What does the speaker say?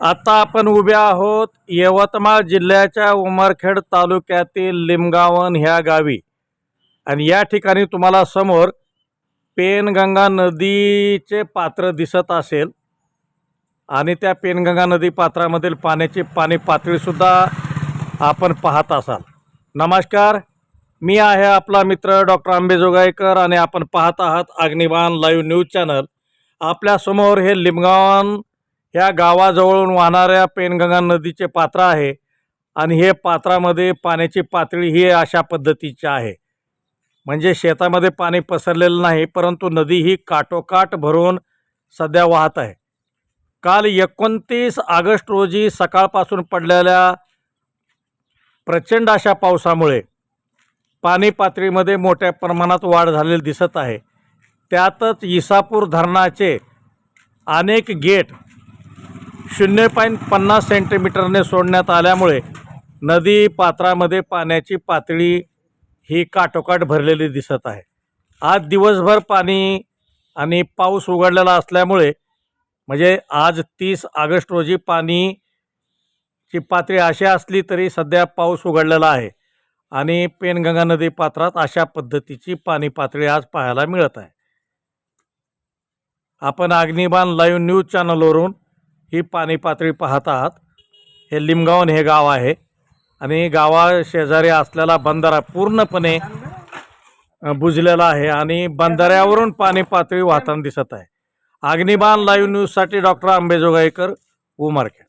आता आपण उभे आहोत यवतमाळ जिल्ह्याच्या उमरखेड तालुक्यातील लिमगावन ह्या गावी. आणि या ठिकाणी तुम्हाला समोर पेनगंगा नदीचे पात्र दिसत असेल. आणि त्या पेनगंगा नदी पात्रामधील पाण्याची पाणी पातळीसुद्धा आपण पाहत असाल. नमस्कार मी आहे आपला मित्र डॉक्टर आंबेजोगाईकर आणि आपण पाहत आहात अग्निबाण लाईव्ह न्यूज चॅनल. आपल्यासमोर हे लिमगावन या गावाजवळून वाहणाऱ्या पेनगंगा नदीचे पात्र आहे आणि हे पात्रामध्ये पाण्याची पातळी ही अशा पद्धतीची आहे. म्हणजे शेतामध्ये पाणी पसरलेलं नाही परंतु नदी ही काटोकाट भरून सध्या वाहत आहे. काल एकोणतीस ऑगस्ट रोजी सकाळपासून पडलेल्या प्रचंड अशा पावसामुळे पाणी पातळीमध्ये मोठ्या प्रमाणात वाढ झालेली दिसत आहे. त्यातच इसापूर धरणाचे अनेक गेट शून्य पॉईंट पन्नास सेंटीमीटरने सोडण्यात आल्यामुळे नदी पात्रामध्ये पाण्याची पातळी ही काठोकाठ भरलेली दिसत आहे. आज दिवसभर पाणी आणि पाऊस उघडलेला असल्यामुळे म्हणजे आज तीस ऑगस्ट रोजी पाणीची पातळी अशी असली तरी सध्या पाऊस उघडलेला आहे आणि पेनगंगा नदी पात्रात अशा पद्धतीची पाणी पातळी आज पाहायला मिळत आहे. आपण अग्निबाण लाईव्ह न्यूज चॅनलवरून ही पाणी पातळी पाहत आहात. हे लिमगावन हे गाव आहे. आणि गावा शेजारी असलेला बंधारा पूर्णपणे बुजलेला आहे आणि बंधाऱ्यावरून पाणी पातळी वाहताना दिसत आहे. अग्निबाण लाईव्ह न्यूजसाठी डॉक्टर आंबेजोगाईकर उमरखेड.